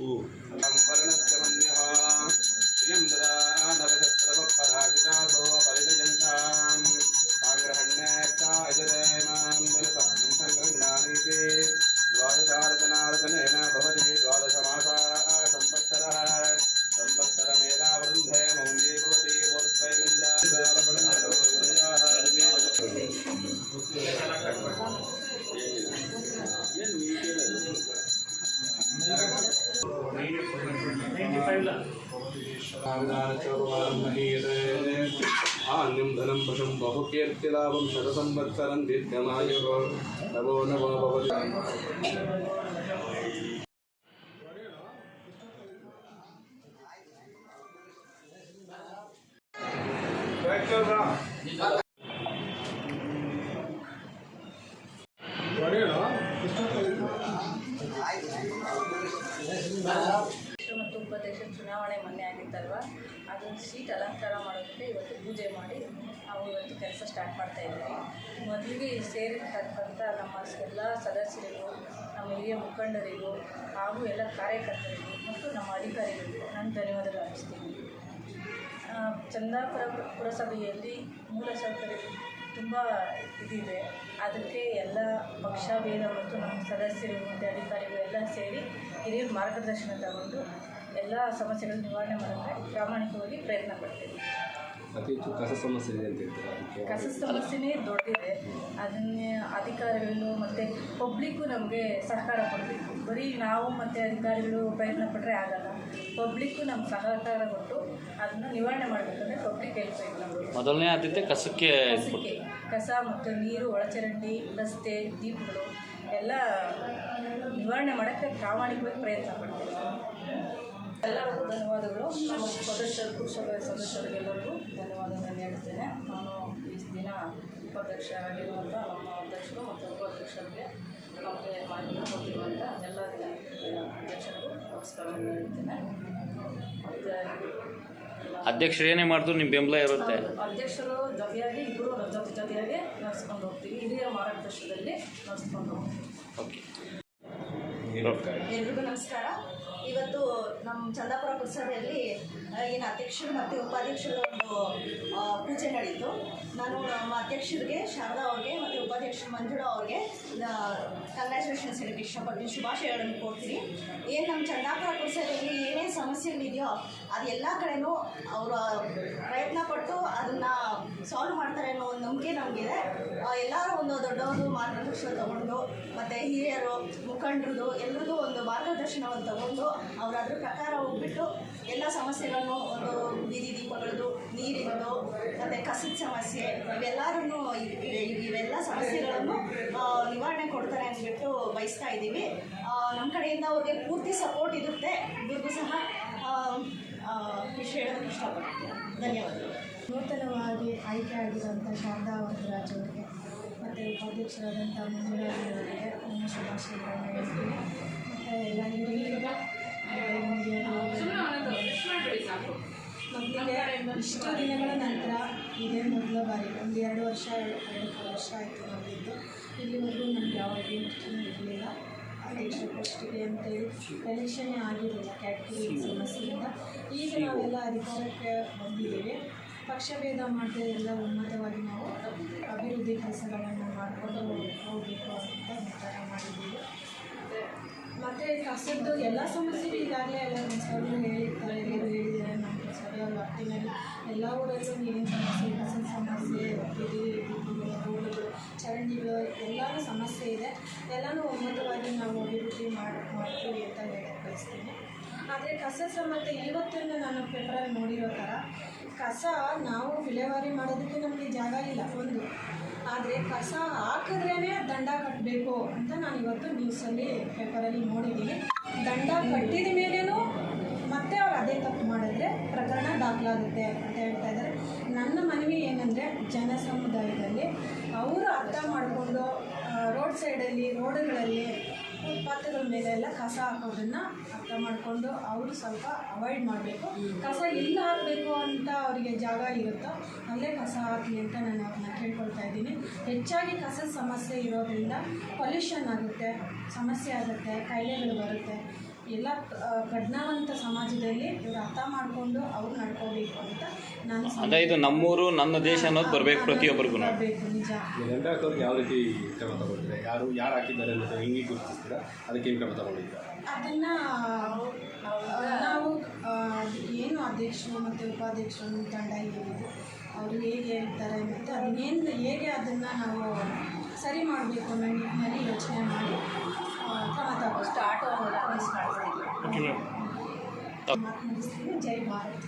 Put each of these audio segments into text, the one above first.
ूर्णस्य मन्यः श्रियं ददा नवशत्रवपराजिता आन्यं बहु कीर्तिलाभम बहुकीर्तिलाभं शतसंवत्सरं दीर्घमाय नवो नवो भवति ಮತ್ತು ಉಪಾಧ್ಯಕ್ಷ ಚುನಾವಣೆ ಮೊನ್ನೆ ಆಗಿತ್ತಲ್ವ? ಅದೊಂದು ಸೀಟ್ ಅಲಂಕಾರ ಮಾಡೋದಕ್ಕೆ ಇವತ್ತು ಪೂಜೆ ಮಾಡಿ ನಾವು ಇವತ್ತು ಕೆಲಸ ಸ್ಟಾರ್ಟ್ ಮಾಡ್ತಾ ಇದ್ದೀವಿ. ಮೊದಲಿಗೆ ಸೇರಿರ್ತಕ್ಕಂಥ ನಮ್ಮ ಎಲ್ಲ ಸದಸ್ಯರಿಗೂ, ನಮ್ಮ ಹಿರಿಯ ಮುಖಂಡರಿಗೂ ಹಾಗೂ ಎಲ್ಲ ಕಾರ್ಯಕರ್ತರಿಗೂ ಮತ್ತು ನಮ್ಮ ಅಧಿಕಾರಿಗಳಿಗೂ ನಾನು ಧನ್ಯವಾದಗಳು ಅರ್ಪಿಸ್ತೀನಿ. ಚಂದಾಪುರ ಪುರಸಭೆಯಲ್ಲಿ ಮೂಲಸೌಕರ್ಯ ತುಂಬ ಇದಿದೆ. ಅದಕ್ಕೆ ಎಲ್ಲ ಪಕ್ಷ, ಭೇದ ಮತ್ತು ನಮ್ಮ ಸದಸ್ಯರು ಮತ್ತು ಅಧಿಕಾರಿಗಳು ಎಲ್ಲ ಸೇರಿ ಹಿರಿಯರ ಮಾರ್ಗದರ್ಶನ ತಗೊಂಡು ಎಲ್ಲ ಸಮಸ್ಯೆಗಳನ್ನು ನಿವಾರಣೆ ಮಾಡೋಕ್ಕೆ ಪ್ರಾಮಾಣಿಕವಾಗಿ ಪ್ರಯತ್ನ ಪಡ್ತೀವಿ. ಅತಿ ಹೆಚ್ಚು ಕಸ ಸಮಸ್ಯೆ ಇದೆ ಅಂತ ಹೇಳ್ತಾರೆ? ಕಸ ಸಮಸ್ಯೆನೇ ದೊಡ್ಡಿದೆ. ಅದನ್ನೇ ಅಧಿಕಾರಿಗಳು ಮತ್ತು ಪಬ್ಲಿಕ್ಕು ನಮಗೆ ಸಹಕಾರ ಕೊಡಬೇಕು. ಬರೀ ನಾವು ಮತ್ತು ಅಧಿಕಾರಿಗಳು ಪ್ರಯತ್ನ ಪಟ್ಟರೆ ಆಗಲ್ಲ. ಪಬ್ಲಿಕ್ಕು ನಮ್ಗೆ ಸಹಕಾರ ಕೊಟ್ಟು ಅದನ್ನು ನಿವಾರಣೆ ಮಾಡಬೇಕಂದ್ರೆ ಪಬ್ಲಿಕ್ ಹೆಲ್ಪ್ ಬೇಕು ನಮಗೆ. ಮೊದಲನೇ ಆದ್ಯತೆ ಕಸಕ್ಕೆ ಕಸಕ್ಕೆ. ಕಸ ಮತ್ತು ನೀರು, ಒಳಚರಂಡಿ, ರಸ್ತೆ, ದೀಪಗಳು ಎಲ್ಲ ನಿವಾರಣೆ ಮಾಡೋಕ್ಕೆ ಪ್ರಾಮಾಣಿಕವಾಗಿ ಪ್ರಯತ್ನ ಪಡ್ತೀವಿ. ಎಲ್ಲರಿಗೂ ಧನ್ಯವಾದಗಳು. ನಮ್ಮ ಸದಸ್ಯರು ಪುರಸಭೆ ಸದಸ್ಯರಿಗೆಲ್ಲರಿಗೂ ಧನ್ಯವಾದಗಳನ್ನು ಹೇಳ್ತೇನೆ ನಾನು ಈ ದಿನ ಉಪಾಧ್ಯಕ್ಷರಾಗಿರುವಂಥ ನಮ್ಮ ಅಧ್ಯಕ್ಷರು ಮತ್ತು ಉಪಾಧ್ಯಕ್ಷರಿಗೆ ನಮಗೆ ಮಾಹಿತಿ ಕೊಟ್ಟಿರುವಂಥ ಎಲ್ಲ ಅಧ್ಯಕ್ಷರಿಗೂ ನಮಸ್ಕಾರವನ್ನು ಹೇಳ್ತೇನೆ. ಮತ್ತು ಅಧ್ಯಕ್ಷರು ಏನೇ ಮಾಡಿದ್ರು ನಿಮ್ಮ ಬೆಂಬಲ ಇರುತ್ತೆ. ಅಧ್ಯಕ್ಷರು ಜೊತೆಯಾಗಿ ಇಬ್ಬರು ಜೊತೆ ಜೊತೆಯಾಗಿ ನಡೆಸ್ಕೊಂಡು ಹೋಗ್ತೀವಿ. ಹಿರಿಯರ ಮಾರ್ಗದರ್ಶನದಲ್ಲಿ ನಡೆಸ್ಕೊಂಡು ಹೋಗ್ತೀವಿ. ಓಕೆ. ಎಲ್ರಿಗೂ ನಮಸ್ಕಾರ. ಇವತ್ತು ನಮ್ಮ ಚಂದಾಪುರ ಪುರಸಭೆಯಲ್ಲಿ ಏನು ಅಧ್ಯಕ್ಷರು ಮತ್ತು ಉಪಾಧ್ಯಕ್ಷರ ಒಂದು ಪೂಜೆ ನಡೀತು. ನಾನು ನಮ್ಮ ಅಧ್ಯಕ್ಷರಿಗೆ, ಶಾರದಾ ಅವ್ರಿಗೆ ಮತ್ತು ಉಪಾಧ್ಯಕ್ಷರು ಮಂಜುಳಾ ಅವ್ರಿಗೆ ಕಂಗ್ರ್ಯಾಚುಲೇಷನ್ಸ್ ಹೇಳಕ್ಕೆ ಇಷ್ಟಪಡ್ತೀನಿ. ಶುಭಾಶಯಗಳನ್ನು ಕೊಡ್ತೀನಿ ಏನು ನಮ್ಮ ಚಂದಾಪುರ ಪುರಸಭೆಯಲ್ಲಿ ಏನೇನು ಸಮಸ್ಯೆಗಳಿದೆಯೋ, ಅದು ಎಲ್ಲ ಕಡೆನೂ ಅವರು ಸಾಲ್ವ್ ಮಾಡ್ತಾರೆ ಅನ್ನೋ ಒಂದು ನಂಬಿಕೆ ನಮಗಿದೆ. ಎಲ್ಲರೂ ಒಂದು ದೊಡ್ಡವರು ಮಾರ್ಗದರ್ಶನ ತಗೊಂಡು, ಮತ್ತು ಹಿರಿಯರು ಮುಖಂಡರು ಎಲ್ಲರೂ ಒಂದು ಮಾರ್ಗದರ್ಶನವನ್ನು ತಗೊಂಡು ಅವ್ರು ಅದ್ರ ಪ್ರಕಾರ ಹೋಗ್ಬಿಟ್ಟು ಎಲ್ಲ ಸಮಸ್ಯೆಗಳನ್ನು ಒಂದು ಬೀದಿ ದೀಪಗಳದ್ದು ನೀರಿಂದು ಮತ್ತು ಕಸದ ಸಮಸ್ಯೆ ಇವೆಲ್ಲರೂ ಇವೆಲ್ಲ ಸಮಸ್ಯೆಗಳನ್ನು ನಿವಾರಣೆ ಕೊಡ್ತಾರೆ ಅಂದ್ಬಿಟ್ಟು ಬಯಸ್ತಾ ಇದ್ದೀವಿ. ನಮ್ಮ ಕಡೆಯಿಂದ ಅವ್ರಿಗೆ ಪೂರ್ತಿ ಸಪೋರ್ಟ್ ಇರುತ್ತೆ. ಇವ್ರಿಗೂ ಸಹ ಇಷ್ಟು ಹೇಳೋದಕ್ಕೆ ಇಷ್ಟಪಡ್ತೀನಿ. ಧನ್ಯವಾದಗಳು. ನೂತನವಾಗಿ ಆಯ್ಕೆಯಾಗಿರುವಂಥ ಶಾರದಾ ವರದರಾಜ್ ಅವರಿಗೆ ಮತ್ತು ಉಪಾಧ್ಯಕ್ಷರಾದಂಥ ಮಂಜುಳಾಜಿ ಅವರಿಗೆ ನಮ್ಮ ಶುಭಾಶಯಗಳನ್ನು ಹೇಳ್ತೀವಿ ಮತ್ತು ಎಲ್ಲ ಹಿರಿಯರಿಗೂ ಮಕ್ಕಳಿಗೆ ಇಷ್ಟು ದಿನಗಳ ನಂತರ ಇದೇ ಮೊದಲ ಬಾರಿ, ಒಂದು ಎರಡು ವರ್ಷ ಎರಡು ವರ್ಷ ಆಯಿತು ಬಂದಿದ್ದು ಇಲ್ಲಿವರೆಗೂ ನನಗೆ ಯಾವ ಐಡೆಂಟಿಟಿನೂ ಇರಲಿಲ್ಲ. ಅಧ್ಯಕ್ಷ ಪೋಸ್ಟಿಗೆ ಅಂತೇಳಿ ಎಲೆಕ್ಷನ್ನೇ ಆಗಿರಲಿಲ್ಲ ಕ್ಯಾಟಗರಿ ಸಮಸ್ಯೆಯಿಂದ ಈಗ ನಾವೆಲ್ಲ ಅಧಿಕಾರಕ್ಕೆ ಬಂದಿದ್ದೀವಿ. ಪಕ್ಷಭೇದ ಮಾಡದೆ ಎಲ್ಲ ಒಮ್ಮತವಾಗಿ ನಾವು ಅಭಿವೃದ್ಧಿ ಕೆಲಸಗಳನ್ನು ಮಾಡಿಕೊಂಡು ಹೋಗಬೇಕು ಅಂತ ನಿರ್ಧಾರ ಮಾಡಿದ್ದೀವಿ. ಮತ್ತು ಕಸದ್ದು ಎಲ್ಲ ಸಮಸ್ಯೆಗಳು ಈಗಾಗಲೇ ಎಲ್ಲ ಸಭೆಗಳು ಹೇಳಿರ್ತಾರೆ ಎಲ್ಲರೂ ಹೇಳಿದ್ದಾರೆ. ನಮ್ಮ ಸಭೆಯ ವ್ಯಾಪ್ತಿನಲ್ಲಿ ಎಲ್ಲ ಊರಲ್ಲೂ ನೀರಿನ ಸಮಸ್ಯೆ ಕಸದ ಸಮಸ್ಯೆ ರೋಡುಗಳು, ಚರಂಡಿಗಳು, ಎಲ್ಲನೂ ಸಮಸ್ಯೆ ಇದೆ. ಎಲ್ಲನೂ ಒಮ್ಮತವಾಗಿ ನಾವು ಅಭಿವೃದ್ಧಿ ಮಾಡಿ, ಮಾಡ್ತೀವಿ ಅಂತ ಹೇಳಕ್ಕೆ ಬಯಸ್ತೀನಿ. ಆದರೆ ಕಸ ಸಮಸ್ಯೆ ಇವತ್ತಿನ ನಾನು ಪೇಪರಲ್ಲಿ ನೋಡಿರೋ ಥರ ಕಸ ನಾವು ವಿಲೇವಾರಿ ಮಾಡೋದಕ್ಕೆ ನಮಗೆ ಜಾಗ ಇಲ್ಲ, ಒಂದು. ಆದರೆ ಕಸ ಹಾಕಿದ್ರೇ ದಂಡ ಕಟ್ಟಬೇಕು ಅಂತ ನಾನು ಇವತ್ತು ನ್ಯೂಸಲ್ಲಿ ಪೇಪರಲ್ಲಿ ನೋಡಿದ್ದೀನಿ. ದಂಡ ಕಟ್ಟಿದ ಮೇಲೇನೂ ಮತ್ತೆ ಅವ್ರು ಅದೇ ತಪ್ಪು ಮಾಡಿದ್ರೆ ಪ್ರಕರಣ ದಾಖಲಾಗುತ್ತೆ ಅಂತ ಹೇಳ್ತಾ ಇದ್ದಾರೆ. ನನ್ನ ಮನವಿ ಏನಂದರೆ, ಜನ ಸಮುದಾಯದಲ್ಲಿ ಅವರು ಅರ್ಥ ಮಾಡಿಕೊಂಡು ರೋಡ್ ಸೈಡಲ್ಲಿ ರೋಡುಗಳಲ್ಲಿ ಫುಟ್ಪಾತ್ಗಳ ಮೇಲೆ ಎಲ್ಲ ಕಸ ಹಾಕೋದನ್ನ ಅರ್ಥ ಮಾಡಿಕೊಂಡು ಅವರು ಸ್ವಲ್ಪ ಅವಾಯ್ಡ್ ಮಾಡಬೇಕು. ಕಸ ಎಲ್ಲಿ ಹಾಕಬೇಕು ಅಂತ ಅವರಿಗೆ ಜಾಗ ಇರುತ್ತೋ ಅಲ್ಲೇ ಕಸ ಹಾಕಲಿ ಅಂತ ನಾನು ಅವ್ರನ್ನ ಕೇಳ್ಕೊಳ್ತಾ ಇದ್ದೀನಿ. ಹೆಚ್ಚಾಗಿ ಕಸದ ಸಮಸ್ಯೆ ಇರೋದ್ರಿಂದ ಪೊಲ್ಯೂಷನ್ ಆಗುತ್ತೆ, ಸಮಸ್ಯೆ ಆಗುತ್ತೆ, ಕಾಯಿಲೆಗಳು ಬರುತ್ತೆ. ಎಲ್ಲ ಪ್ರಜ್ಞಾವಂತ ಸಮಾಜದಲ್ಲಿ ಇವರು ಅರ್ಥ ಮಾಡಿಕೊಂಡು ಅವ್ರು ನಡ್ಕೋಬೇಕು ಅಂತ ನಾನು ಅದೇ ಇದು ನಮ್ಮೂರು ನನ್ನ ದೇಶ ಅನ್ನೋದು ಬರಬೇಕು ಪ್ರತಿಯೊಬ್ಬರಿಗೂ ಬರಬೇಕು ನಿಜ. ದಂಡ ಹಾಕೋರ್ಗೆ ಯಾವ ರೀತಿ ಕ್ರಮ ತಗೊಂಡಿದ್ರೆ ಯಾರು ಯಾರು ಹಾಕಿದ್ದಾರೆ ಅಂತ ಹೆಂಗೆ ಗುರುತಿಸ್ತೀರಾ? ಅದಕ್ಕೆ ಏನು ಕ್ರಮ ತಗೊಂಡಿದ್ದೀರಾ? ಅದನ್ನ ನಾವು ಏನು ಅಧ್ಯಕ್ಷರು ಮತ್ತು ಉಪಾಧ್ಯಕ್ಷರು ತಂಡ ಏನಿದೆ ಅವರು ಹೇಗೆ ಹೇಳ್ತಾರೆ ಮತ್ತು ಅದನ್ನೇನು ಹೇಗೆ ಅದನ್ನು ನಾವು ಸರಿ ಮಾಡಬೇಕು ಅನ್ನೋ ನಿಟ್ಟಿನಲ್ಲಿ ಯೋಚನೆ ಮಾಡಿ. ಮಾಡಿಸ್ತೀವಿ ಜೈ ಭಾರತ್.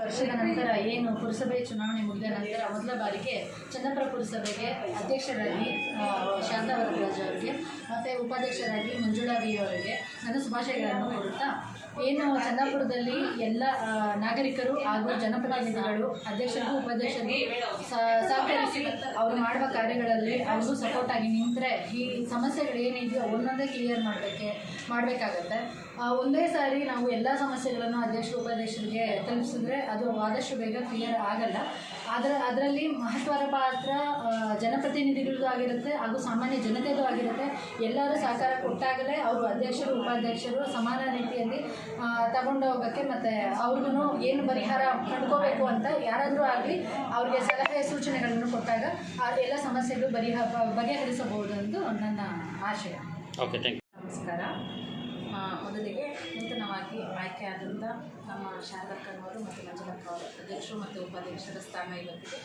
ವರ್ಷದ ನಂತರ ಏನು ಪುರಸಭೆ ಚುನಾವಣೆ ಮುಗಿದ ನಂತರ ಮೊದಲ ಬಾರಿಗೆ ಚಂದ್ರಪುರ ಪುರಸಭೆಗೆ ಅಧ್ಯಕ್ಷರಾಗಿ ಶಾಂತಾ ಶಾರದಾ ವರದರಾಜ್ ಅವರಿಗೆ ಮತ್ತು ಉಪಾಧ್ಯಕ್ಷರಾಗಿ ಮಂಜುಳಾ ವಿ ಅವರಿಗೆ ನನ್ನ ಶುಭಾಶಯಗಳನ್ನು ಕೊಡುತ್ತಾ ಏನು ಚನ್ನಪುರದಲ್ಲಿ ಎಲ್ಲ ನಾಗರಿಕರು ಹಾಗೂ ಜನಪ್ರತಿನಿಧಿಗಳು, ಅಧ್ಯಕ್ಷರಿಗೂ ಉಪಾಧ್ಯಕ್ಷರಿಗೂ ಸ- ಸಹಕರಿಸಿ ಅವರು ಮಾಡುವ ಕಾರ್ಯಗಳಲ್ಲಿ ಅವರು ಸಪೋರ್ಟ್ ಆಗಿ ನಿಂತರೆ ಈ ಸಮಸ್ಯೆಗಳು ಏನಿದೆಯೋ ಒಂದೊಂದೇ ಕ್ಲಿಯರ್ ಮಾಡಬೇಕೆ, ಮಾಡಬೇಕಾಗತ್ತೆ. ಒಂದೇ ಸಾರಿ ನಾವು ಎಲ್ಲ ಸಮಸ್ಯೆಗಳನ್ನು ಅಧ್ಯಕ್ಷರು, ಉಪಾಧ್ಯಕ್ಷರಿಗೆ ತಲುಪಿಸಿದ್ರೆ ಅದು ಆದಷ್ಟು ಬೇಗ ಕ್ಲಿಯರ್ ಆಗಲ್ಲ. ಅದರ ಅದರಲ್ಲಿ ಮಹತ್ವದ ಪಾತ್ರ ಜನಪ್ರತಿನಿಧಿಗಳದ್ದು ಆಗಿರುತ್ತೆ ಹಾಗೂ ಸಾಮಾನ್ಯ ಜನತೆಯದು ಆಗಿರುತ್ತೆ. ಎಲ್ಲರೂ ಸಹಕಾರ ಕೊಟ್ಟಾಗಲೇ ಅವರು ಅಧ್ಯಕ್ಷರು ಉಪಾಧ್ಯಕ್ಷರು ಸಮಾನ ರೀತಿಯಲ್ಲಿ ತಗೊಂಡು ಹೋಗೋಕ್ಕೆ ಮತ್ತು ಅವ್ರಿಗೂ ಏನು ಪರಿಹಾರ ಕಂಡ್ಕೋಬೇಕು ಅಂತ ಯಾರಾದರೂ ಆಗಲಿ ಅವ್ರಿಗೆ ಸಲಹೆ ಸೂಚನೆಗಳನ್ನು ಕೊಟ್ಟಾಗ ಆ ಎಲ್ಲ ಸಮಸ್ಯೆಗಳು ಬರಿಹ ಬಗೆಹರಿಸಬಹುದು ಎಂದು ನನ್ನ ಆಶಯ. ಓಕೆ ಥ್ಯಾಂಕ್ ಯು ನಮಸ್ಕಾರ. ಮೊದಲಿಗೆ ನೂತನವಾಗಿ ಆಯ್ಕೆಯಾದಂಥ ನಮ್ಮ ಶಾರದಕ್ಕನವರು ಮತ್ತು ಮಂಜುನಾಥ್ ಅವರು ಅಧ್ಯಕ್ಷರು ಮತ್ತು ಉಪಾಧ್ಯಕ್ಷರ ಸ್ಥಾನ ಇವತ್ತಿದೆ.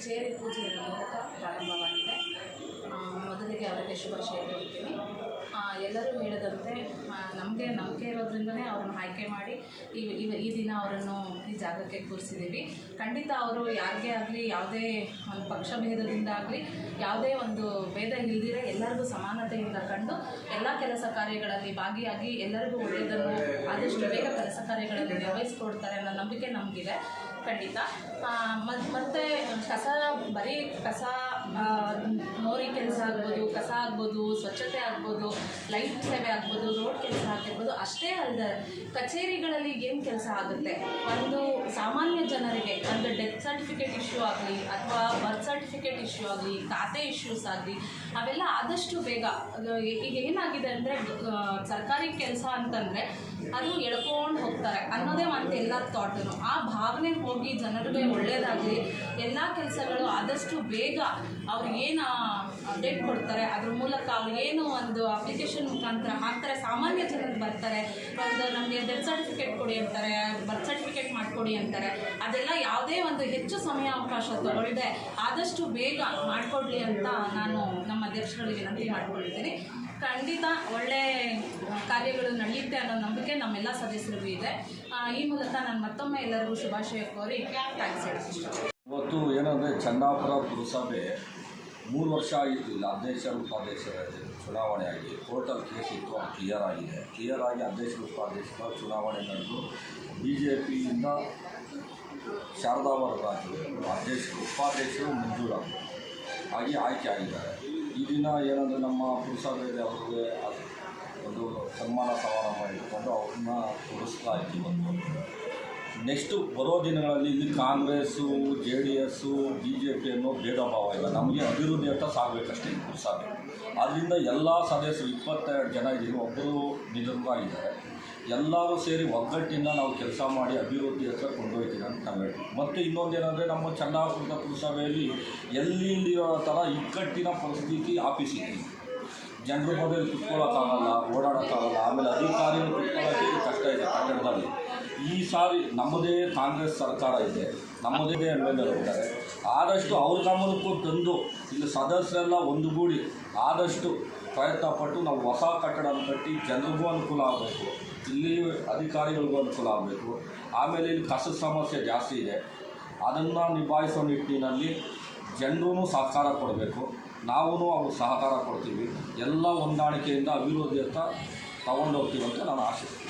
ಚೇರಿ ಪೂಜೆಯ ಮೂಲಕ ಪ್ರಾರಂಭವಾಗಿದೆ. ಮೊದಲಿಗೆ ಅವರಿಗೆ ಶುಭಾಶಯ ಆ, ಎಲ್ಲರೂ ಹೇಳಿದಂತೆ ನಮಗೆ ನಂಬಿಕೆ ಇರೋದ್ರಿಂದಲೇ ಅವ್ರನ್ನ ಆಯ್ಕೆ ಮಾಡಿ ಈ ಈ ದಿನ ಅವರನ್ನು ಈ ಜಾಗಕ್ಕೆ ಕೂರಿಸಿದ್ದೀವಿ. ಖಂಡಿತ ಅವರು ಯಾರಿಗೇ ಆಗಲಿ, ಯಾವುದೇ ಒಂದು ಪಕ್ಷ ಭೇದದಿಂದ ಆಗಲಿ, ಯಾವುದೇ ಒಂದು ಭೇದ ಇಲ್ದಿರೋ ಎಲ್ಲರಿಗೂ ಸಮಾನತೆಯಿಂದ ಕಂಡು ಎಲ್ಲ ಕೆಲಸ ಕಾರ್ಯಗಳಲ್ಲಿ ಭಾಗಿಯಾಗಿ ಎಲ್ಲರಿಗೂ ಒಳ್ಳೆಯದನ್ನು ಆದಷ್ಟು ಬೇಗ ಕೆಲಸ ಕಾರ್ಯಗಳಲ್ಲಿ ನಿರ್ವಹಿಸ್ಕೊಡ್ತಾರೆ ಅನ್ನೋ ನಂಬಿಕೆ ನಮಗಿದೆ. ಖಂಡಿತ. ಮತ್ತೆ ಕಸ, ಬರೀ ಕಸ ನೋರಿ ಕೆಲಸ ಆಗ್ಬೋದು, ಕಸ ಆಗ್ಬೋದು, ಸ್ವಚ್ಛತೆ ಆಗ್ಬೋದು, ಲೈಟ್ ಸೇವೆ ಆಗ್ಬೋದು, ರೋಡ್ ಕೆಲಸ ಆಗಿರ್ಬೋದು ಅಷ್ಟೇ ಅಲ್ಲದೆ ಕಚೇರಿಗಳಲ್ಲಿ ಏನು ಕೆಲಸ ಆಗುತ್ತೆ? ಒಂದು ಸಾಮಾನ್ಯ ಜನರಿಗೆ, ಒಂದು ಡೆತ್ ಸರ್ಟಿಫಿಕೇಟ್ ಇಶ್ಯೂ ಆಗಲಿ, ಅಥವಾ ಬರ್ತ್ ಸರ್ಟಿಫಿಕೇಟ್ ಇಶ್ಯೂ ಆಗಲಿ, ಖಾತೆ ಇಶ್ಯೂಸ್ ಆಗಲಿ, ಅವೆಲ್ಲ ಆದಷ್ಟು ಬೇಗ ಈಗ ಏನಾಗಿದೆ ಅಂದರೆ ಸರ್ಕಾರಿ ಕೆಲಸ ಅಂತಂದರೆ, ಅದು ಎಳ್ಕೊಂಡು ಹೋಗ್ತಾರೆ ಅನ್ನೋದೇ ಒಂದು ಎಲ್ಲ ಥಾಟನು ಆ ಭಾವನೆ ಹೋಗಿ ಜನರಿಗೆ ಒಳ್ಳೆಯದಾಗಲಿ ಎಲ್ಲ ಕೆಲಸಗಳು ಆದಷ್ಟು ಬೇಗ ಅವ್ರಿಗೇನು ಅಪ್ಡೇಟ್ ಕೊಡ್ತಾರೆ, ಅದ್ರ ಮೂಲಕ ಅವ್ರು ಏನು ಒಂದು ಅಪ್ಲಿಕೇಶನ್ ಮುಖಾಂತರ ಹಾಕ್ತಾರೆ. ಸಾಮಾನ್ಯ ಜನರು ಬರ್ತಾರೆ, ಒಂದು ನಮಗೆ ಡೆತ್ ಸರ್ಟಿಫಿಕೇಟ್ ಕೊಡಿ ಅಂತಾರೆ ಬರ್ತ್ ಸರ್ಟಿಫಿಕೇಟ್ ಮಾಡಿಕೊಡಿ ಅಂತಾರೆ. ಅದೆಲ್ಲ ಯಾವುದೇ ಒಂದು ಹೆಚ್ಚು ಸಮಯ ಅವಕಾಶ ತಗೊಳ್ಳದೆ ಆದಷ್ಟು ಬೇಗ ಮಾಡಿಕೊಡ್ಲಿ ಅಂತ ನಾನು ನಮ್ಮ ಅಧ್ಯಕ್ಷರಲ್ಲಿ ವಿನಂತಿ ಮಾಡ್ಕೊಳ್ತೀನಿ ಖಂಡಿತ ಒಳ್ಳೆ ಕಾರ್ಯಗಳು ನಡೆಯುತ್ತೆ ಅನ್ನೋ ನಂಬಿಕೆ ನಮ್ಮೆಲ್ಲ ಸದಸ್ಯರಿಗೂ ಇದೆ. ಈ ಮೂಲಕ ನಾನು ಮತ್ತೊಮ್ಮೆ ಎಲ್ಲರಿಗೂ ಶುಭಾಶಯ ಕೋರಿ ಥ್ಯಾಂಕ್ಸ್ ಇವತ್ತು ಏನಂದರೆ ಚಂದಾಪುರ ಪುರಸಭೆ ಮೂರು ವರ್ಷ ಆಗಿತ್ತು ಇಲ್ಲ ಅಧ್ಯಕ್ಷರು ಉಪಾಧ್ಯಕ್ಷರ ಚುನಾವಣೆ ಆಗಿ. ಕೋರ್ಟಲ್ಲಿ ಕೇಸ್ ಇತ್ತು ಕ್ಲಿಯರ್ ಆಗಿದೆ. ಕ್ಲಿಯರ್ ಆಗಿ ಅಧ್ಯಕ್ಷರು ಉಪಾಧ್ಯಕ್ಷರ ಚುನಾವಣೆ ನಡೆದು ಬಿ ಜೆ ಪಿಯಿಂದ ಶಾರದಾ ವರರಾಜು ಅಧ್ಯಕ್ಷರು ಉಪಾಧ್ಯಕ್ಷರು ಮಂಜೂರಾಗಿ ಆಗಿ ಆಯ್ಕೆ ಆಗಿದ್ದಾರೆ. ಈ ದಿನ ಏನಂದರೆ ನಮ್ಮ ಪುರಸಭೆಯಲ್ಲಿ ಅವರಿಗೆ ಒಂದು ಸನ್ಮಾನ ಸಮಾರಂಭ ಇಟ್ಕೊಂಡು ಅವ್ರನ್ನ ತೋರಿಸ್ತಾ ಇವತ್ತು ನೆಕ್ಸ್ಟು ಬರೋ ದಿನಗಳಲ್ಲಿ ಇಲ್ಲಿ Congress, J D S, B J P ಅನ್ನೋ ಭೇದ ಭಾವ ಇಲ್ಲ. ನಮಗೆ ಅಭಿವೃದ್ಧಿ ಅಂತ ಸಾಗಬೇಕಷ್ಟೇ ಆದ್ದರಿಂದ ಎಲ್ಲ ಸದಸ್ಯರು ಇಪ್ಪತ್ತೆರಡು ಜನ ಇದ್ದೀವಿ. ಒಬ್ಬರು ನಿಧನರಾಗಿದ್ದಾರೆ. ಎಲ್ಲರೂ ಸೇರಿ ಒಗ್ಗಟ್ಟಿಂದ ನಾವು ಕೆಲಸ ಮಾಡಿ ಅಭಿವೃದ್ಧಿ ಹತ್ರ ಕೊಂಡೊಯ್ತೀವಿ ಅಂತ ನಾವು ಹೇಳ್ತೀವಿ. ಮತ್ತು ಇನ್ನೊಂದೇನಂದರೆ ನಮ್ಮ ಚಂದಾಪುರದ ಪುರಸಭೆಯಲ್ಲಿ ಎಲ್ಲಿ ಥರ ಇಕ್ಕಟ್ಟಿನ ಪರಿಸ್ಥಿತಿ ಆಫೀಸ್ ಜನರ ಮೊದಲು ಕುತ್ಕೊಳ್ಳೋಕ್ಕಾಗಲ್ಲ, ಓಡಾಡೋಕ್ಕಾಗಲ್ಲ, ಆಮೇಲೆ ಅಧಿಕಾರಿಗಳು ಕುತ್ಕೊಳ್ಳೋಕ್ಕೆ ಕಷ್ಟ ಇದೆ ಕಟ್ಟಡದಲ್ಲಿ ಈ ಸಾರಿ ನಮ್ಮದೇ ಕಾಂಗ್ರೆಸ್ ಸರ್ಕಾರ ಇದೆ, ನಮ್ಮದೇ ಎಂ ಎಲ್ ಎ ಇದ್ದಾರೆ. ಆದಷ್ಟು ಅವ್ರ ಗಮನಕ್ಕೂ ತಂದು, ಇಲ್ಲಿ ಸದಸ್ಯರೆಲ್ಲ ಒಂದುಗೂಡಿ, ಆದಷ್ಟು ಪ್ರಯತ್ನ ಪಟ್ಟು ನಾವು ಹೊಸ ಕಟ್ಟಡ ಕಟ್ಟಿ ಜನರಿಗೂ ಅನುಕೂಲ ಆಗಬೇಕು. ಇಲ್ಲಿ ಅಧಿಕಾರಿಗಳಿಗೂ ಅನುಕೂಲ ಆಗಬೇಕು. ಆಮೇಲೆ ಇಲ್ಲಿ ಕಸದ ಸಮಸ್ಯೆ ಜಾಸ್ತಿ ಇದೆ. ಅದನ್ನು ನಿಭಾಯಿಸೋ ನಿಟ್ಟಿನಲ್ಲಿ ಜನರೂ ಸಹಕಾರ ಕೊಡಬೇಕು. ನಾವೂ ಅವ್ರಿಗೆ ಸಹಕಾರ ಕೊಡ್ತೀವಿ. ಎಲ್ಲ ಹೊಂದಾಣಿಕೆಯಿಂದ ಅಭಿವೃದ್ಧಿ ಅಂತ ತಗೊಂಡೋಗ್ತೀವಿ ಅಂತ ನಾನು ಆಶಿಸ್ತೀನಿ.